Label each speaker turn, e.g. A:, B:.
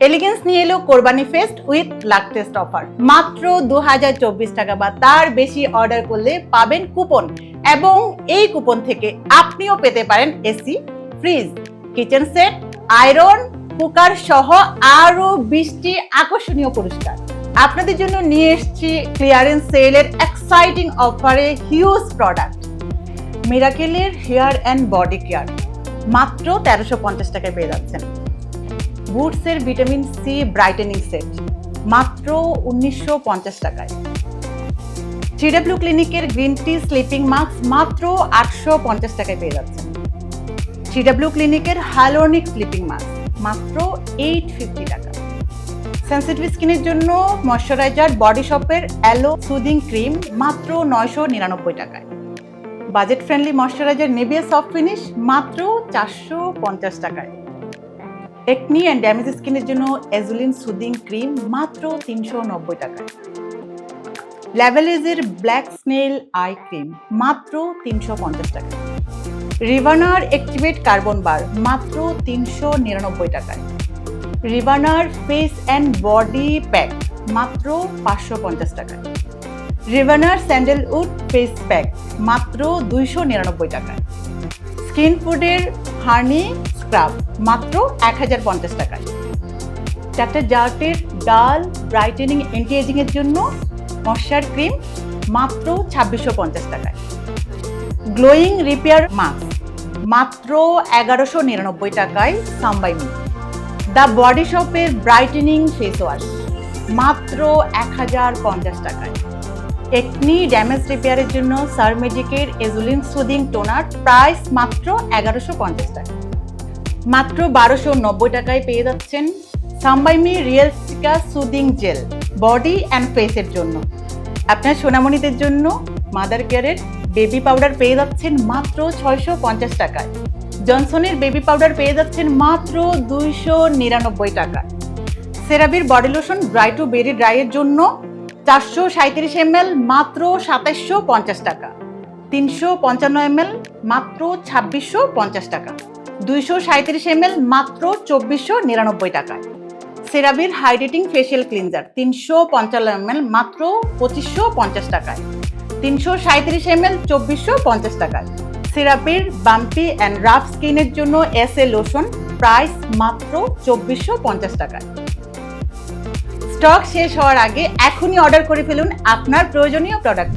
A: Elegance নিয়ে এলো Qurbani fest with luck test offer মাত্র দু হাজার চব্বিশ টাকা বা তার বেশি অর্ডার করলে পাবেন কুপন এবং এই কুপন থেকে আপনিও পেতে পারেন AC fridge kitchen set iron cooker সহ আরও বিশটি আকর্ষণীয় পুরস্কার। আপনাদের জন্য নিয়ে এসছি ক্লিয়ারেন্স সেলের এক্সাইটিং অফারে হিউজ প্রোডাক্ট মিরাকেলের হেয়ার অ্যান্ড বডি কেয়ার মাত্র তেরোশো পঞ্চাশ টাকায় পেয়ে যাচ্ছেন। বুটসের ভিটামিন সি ব্রাইটেনিং সেট, মাত্র উনিশশো পঞ্চাশ টাকায়। সিডাব্লিউ ক্লিনিকের গ্রিন টি স্লিপিং মাস্ক মাত্র আটশো পঞ্চাশ টাকায় পেয়ে যাচ্ছেন। সিডাব্লিউ ক্লিনিকের হাইলোনিক স্লিপিং মাস্ক মাত্র এইট ফিফটি টাকা। সেন্সিটিভ স্কিনের জন্য ময়শ্চারাইজার বডি শপের অ্যালো সুদিং ক্রিম মাত্র নয়শো নিরানব্বই টাকায়। Budget friendly moisturiser Nivea soft finish মাত্র চারশো পঞ্চাশ টাকায়। একনি অ্যান্ড ড্যামেজ স্কিনের জন্য অ্যাজুলিন সুদিং ক্রিম মাত্র তিনশো নব্বই টাকায় ল্যাভেলেজের ব্ল্যাক স্নেল আই ক্রিম মাত্র তিনশো পঞ্চাশ টাকা। রিভানার অ্যাক্টিভেট কার্বন বার মাত্র তিনশো নিরানব্বই টাকায়। রিভানার ফেস অ্যান্ড বডি প্যাক মাত্র পাঁচশো পঞ্চাশ টাকায়। রিভানার স্যান্ডেলউড ফেস প্যাক মাত্র দুইশো নিরানব্বই টাকায়। স্কিন ফুডের হার্নি স্ক্রাব মাত্র এক হাজার পঞ্চাশ টাকায়। ডাক্তার জার্টের ডাল ব্রাইটেনিং অ্যান্টি এজিংয়ের জন্য মশার ক্রিম মাত্র ছাব্বিশশো পঞ্চাশ টাকায়। গ্লোয়িং রিপেয়ার মাস্ক মাত্র এগারোশো নিরানব্বই টাকায় সাম্বাইমি দ্য বডি শপের ব্রাইটেনিং ফেস ওয়াশ মাত্র এক হাজার পঞ্চাশ টাকায়। একনি ড্যামেজ রিপেয়ারের জন্য সারমেডিকের এজুলিন সুদিং টোনার প্রাইস মাত্র এগারোশো পঞ্চাশ টাকা মাত্র বারোশো নব্বই টাকায় পেয়ে যাচ্ছেন সাম্বাইমি রিয়েলস্টিকা সুদিং জেল, বডি অ্যান্ড ফেসের জন্য। আপনার সোনামণিদের জন্য মাদার কেয়ারের বেবি পাউডার পেয়ে যাচ্ছেন মাত্র ছয়শো পঞ্চাশ টাকায়। জনসনের বেবি পাউডার পেয়ে যাচ্ছেন মাত্র দুইশো নিরানব্বই টাকায়। সেরাবির body lotion dry to very ড্রাইয়ের জন্য চারশো সাঁত্রিশ এমএল মাত্র সাতাশশো পঞ্চাশ টাকা। তিনশো পঞ্চান্ন এমএল মাত্র ছাব্বিশশো পঞ্চাশ টাকা। দুইশো সাঁত্রিশ এমএল মাত্র চব্বিশশো নিরানব্বই টাকায়। সেরাবির হাইড্রেটিং ফেশিয়াল ক্লিনজার তিনশো পঞ্চান্ন এমএল মাত্র পঁচিশশো পঞ্চাশ টাকায়। তিনশো সাঁত্রিশ এমএল চব্বিশশো পঞ্চাশ টাকায়। সিরাপের বাম্পি অ্যান্ড রাফ স্কিনের জন্য এস এ লোশন প্রাইস মাত্র চব্বিশশো পঞ্চাশ টাকায়। স্টক শেষ হওয়ার আগে এখনই অর্ডার করে ফেলুন আপনার প্রয়োজনীয় প্রোডাক্ট